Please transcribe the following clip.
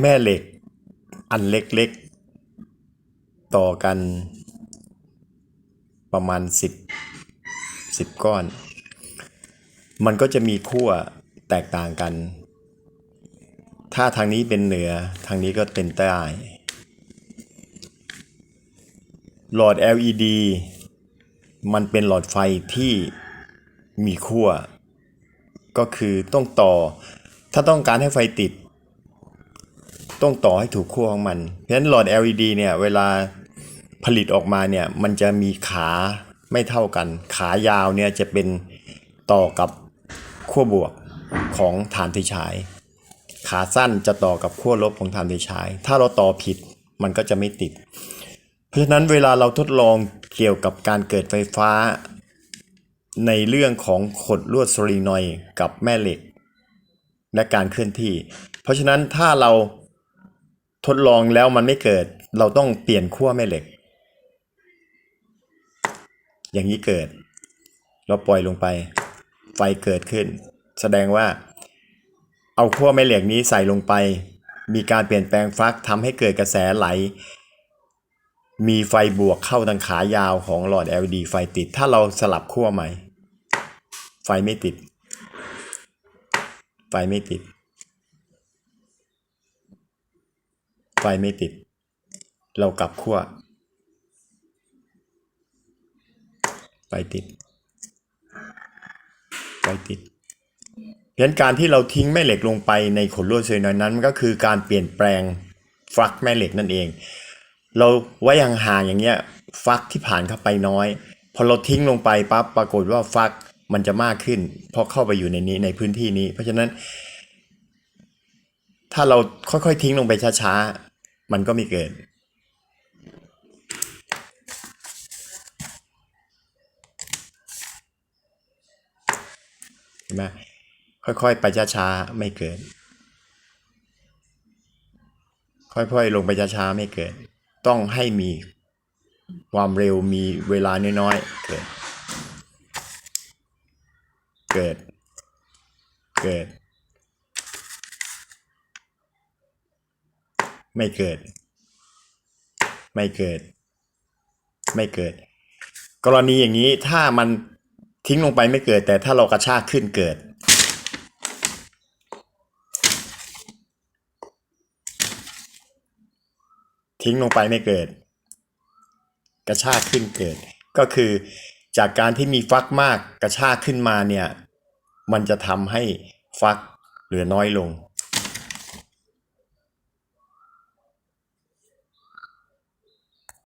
แม่เหล็ก อันเล็กๆ ต่อกัน ประมาณสิบสิบก้อน มันก็จะมีขั้วแตกต่างกัน ถ้าทางนี้เป็นเหนือ ทางนี้ก็เป็นใต้ หลอด LED มันเป็นหลอดไฟที่ มีขั้วก็คือต้องต่อ ถ้าต้องการให้ไฟติด ต้องต่อให้ถูกขั้วของมัน เพราะฉะนั้นหลอด LED เนี่ยเวลาผลิตออกมาเนี่ยมันจะมีขาไม่เท่ากัน ขายาวเนี่ยจะเป็นต่อกับขั้วบวกของฐานไฟฉาย ขาสั้นจะต่อกับขั้วลบของฐานไฟฉาย ถ้าเราต่อผิดมันก็จะไม่ติด เพราะฉะนั้นเวลาเราทดลองเกี่ยวกับการเกิดไฟฟ้า ในเรื่องของขดลวดโซลีนอยกับแม่เหล็ก และการเคลื่อนที่ เพราะฉะนั้นถ้าเราทดลองแล้วมันไม่เกิด เราต้องเปลี่ยนขั้วแม่เหล็ก อย่างนี้เกิด เราปล่อยลงไป ไฟเกิดขึ้น แสดงว่าเอาขั้วแม่เหล็กนี้ใส่ลงไป มีการเปลี่ยนแปลงฟลักทำให้เกิดกระแสไหล มีไฟบวกเข้าทางขายาวของหลอด LED ไฟติด ถ้าเราสลับขั้วใหม่ ไฟไม่ติด ไฟไม่ติด ไฟไม่ติด เรากลับขั้ว ไฟติด ไฟติดเพราะฉะนั้นการที่เราทิ้งแม่เหล็กลงไปในขนลวดเซลล์นั้นมันก็คือการเปลี่ยนแปลงฟลักแม่เหล็กนั่นเอง เราไว้ห่างๆอย่างเงี้ยฟลักที่ผ่านเข้าไปน้อย พอเราทิ้งลงไปปั๊บปรากฏว่าฟลัก มันจะมากขึ้นเพราะเข้าไปอยู่ในนี้ในพื้นที่นี้ เพราะฉะนั้น ถ้าเราค่อยๆทิ้งลงไปช้าๆ มันก็ไม่เกิดเห็นไหมค่อยๆ ไปช้าๆ ไม่เกิด ค่อยๆ ลงไปช้าๆ ไม่เกิด ต้องให้มีความเร็วมีเวลาน้อยๆ เกิด เกิด เกิด ไม่เกิด ไม่เกิด ไม่เกิด กรณีอย่างนี้ถ้ามันทิ้งลงไปไม่เกิด แต่ถ้าเรากระชากขึ้นเกิด ทิ้งลงไปไม่เกิด กระชากขึ้นเกิด ก็คือจากการที่มีฟักมากกระชากขึ้นมาเนี่ย มันจะทำให้ฟักเหลือน้อยลง